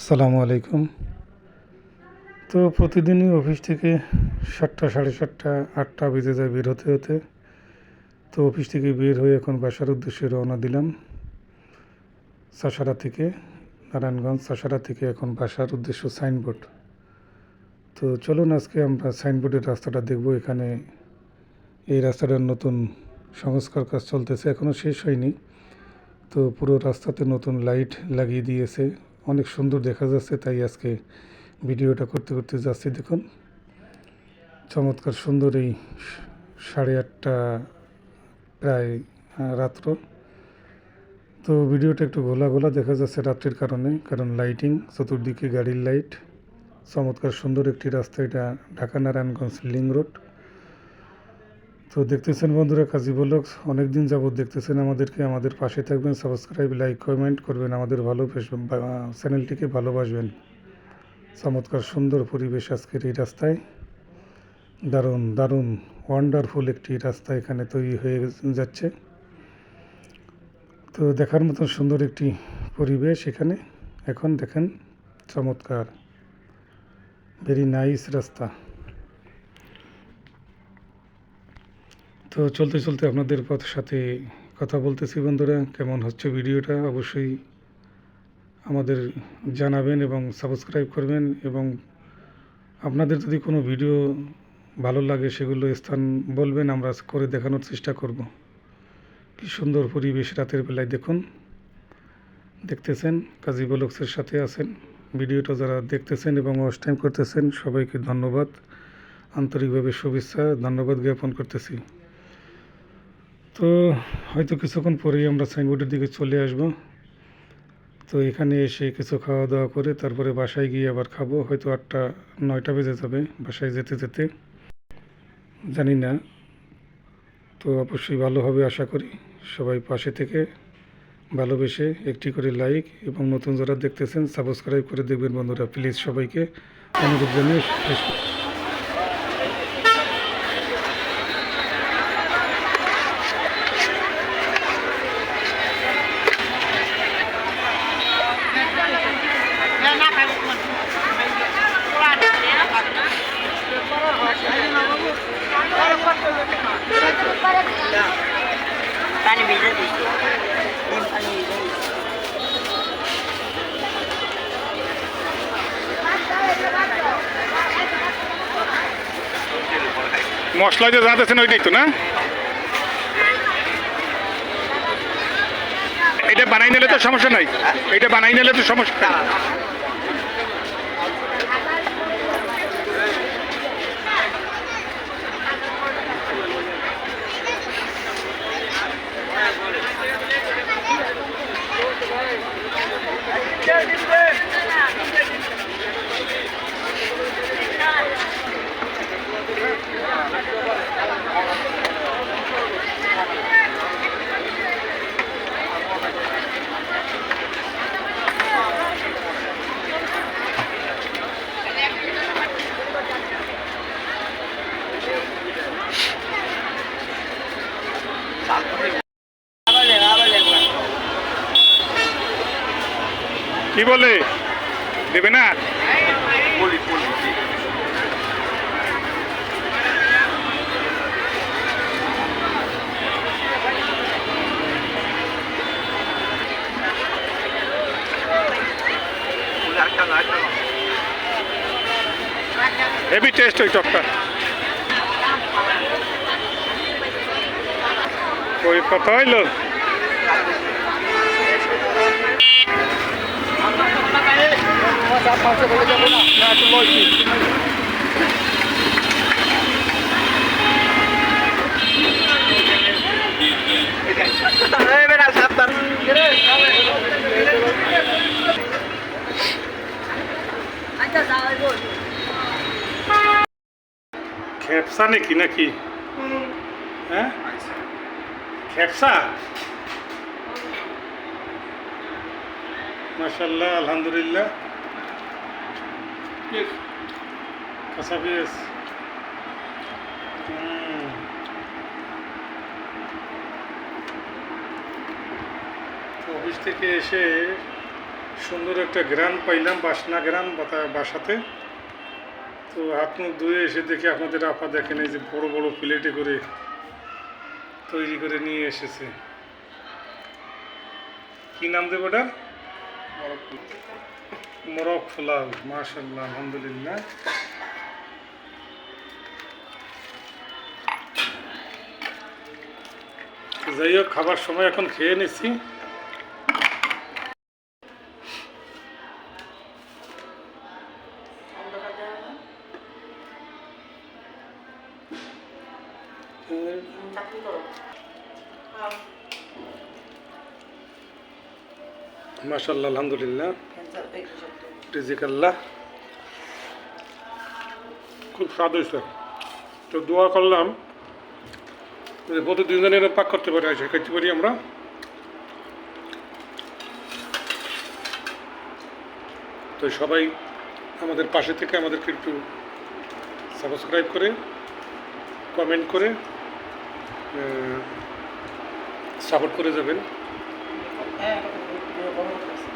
আসসালামু আলাইকুম। তো প্রতিদিনই অফিস থেকে সাতটা, সাড়ে সাতটা, আটটা বেজে যায় বের হতে হতে। তো অফিস থেকে বের হয়ে এখন বাসার উদ্দেশ্যে রওনা দিলাম। সাসারা থেকে, নারায়ণগঞ্জ সাসারা থেকে এখন বাসার উদ্দেশ্য সাইনবোর্ড। তো চলুন আজকে আমরা সাইনবোর্ডের রাস্তাটা দেখব। এখানে এই রাস্তাটার নতুন সংস্কার কাজ চলতেছে এখনও শেষ হয়নি। তো পুরো রাস্তাতে নতুন লাইট লাগিয়ে দিয়েছে। অনেক সুন্দর দেখা যাচ্ছে, তাই আজকে ভিডিওটা করতে করতে যাচ্ছি। দেখুন, চমৎকার সুন্দর এই সাড়ে আটটা প্রায় রাত্র। তো ভিডিওটা একটু ঘোলা ঘোলা দেখা যাচ্ছে রাত্রির কারণে, কারণ লাইটিং চতুর্দিকে গাড়ির লাইট চমৎকার সুন্দর একটি রাস্তা এটা ঢাকা নারায়ণগঞ্জ লিং রোড তো দেখতেছেন বন্ধুরা, কাজী বলক অনেক দিন যাবত দেখতেছেন আমাদেরকে। আমাদের পাশে থাকবেন সাবস্ক্রাইব লাইক কমেন্ট করবেন। আমাদের ভালো চ্যানেলটিকে ভালোবাসবেন। চমৎকার, সুন্দর পরিবেশ আজকের এই রাস্তায়। দারুণ দারুণ ওয়ান্ডারফুল একটি রাস্তা এখানে তৈরি হয়ে যাচ্ছে। তো দেখার মতন সুন্দর একটি পরিবেশ এখানে। এখন দেখেন, চমৎকার ভেরি নাইস রাস্তা। তো চলতে চলতে আপনাদের পথ সাথে কথা বলতেছি বন্ধুরা, কেমন হচ্ছে ভিডিওটা অবশ্যই আমাদের জানাবেন এবং সাবস্ক্রাইব করবেন এবং আপনাদের যদি কোনো ভিডিও ভালো লাগে সেগুলো স্থান বলবেন, আমরা করে দেখানোর চেষ্টা করব। কি সুন্দর পরিবেশ রাতের বেলায় দেখুন। দেখতেছেন, কাজী বলক্সের সাথে আছেন। ভিডিওটা যারা দেখতেছেন এবং ওয়াচ টাইম করতেছেন, সবাইকে ধন্যবাদ। আন্তরিকভাবে শুভেচ্ছা, ধন্যবাদ জ্ঞাপন করতেছি। তো হয়তো কিছুক্ষণ পরেই আমরা সাইনবোর্ডের দিকে চলে আসব। তো এখানে এসে কিছু খাওয়া দাওয়া করে তারপরে বাসায় গিয়ে আবার খাব। হয়তো আটটা, নয়টা বেজে যাবে বাসায় যেতে যেতে। জানি না। তো অবশ্যই ভালো হবে আশা করি। সবাই পাশে থেকে ভালোবেসে একটি করে লাইক এবং নতুন যারা দেখতেছেন, সাবস্ক্রাইব করে দেখবেন বন্ধুরা। প্লিজ সবাইকে অনুরোধ জানিয়ে মশলা যে যাতেছেন ওইটাই তো না? এটা বানাই নিলে তো সমস্যা নাই। এটা বানাই নিলে তো সমস্যা। কি বলে? দেবে না? হেভি টেস্ট ওই টকটা ওই কত হইল। যাওয়াই বল খেপসা নাকি নাকি? হ্যাঁ? খেপসা? মাশাল্লাহ আলহামদুলিল্লাহ। কাঁচা পেঁয়াজ অফিস থেকে এসে সুন্দর একটা গ্রান পাইলাম বাসনা গ্রান বাতা- বাসাতে। তো হাত মুখ ধুয়ে এসে দেখি আপনাদের আপা দেখেন এই যে বড় বড় প্লেটে করে তৈরি করে নিয়ে এসেছে। কি নাম দেবো ওটার? মোরগ পোলাও মাশাল্লাহ আলহামদুলিল্লাহ। যাই হোক খাবার সময় এখন খেয়ে নিচ্ছি চাকরি করো। মাশাল্লাহ আলহামদুলিল্লাহ। রিজিকাল্লাহ। খুব স্বাদ হয়েছে। তো দোয়া করলাম প্রতিদিন এরকম পাক করতে পারি আছে খাইতে পারি আমরা। তো সবাই আমাদের পাশে থেকে আমাদেরকে একটু সাবস্ক্রাইব করে, কমেন্ট করে সাপোর্ট করে যাবেন। বড় করতেছে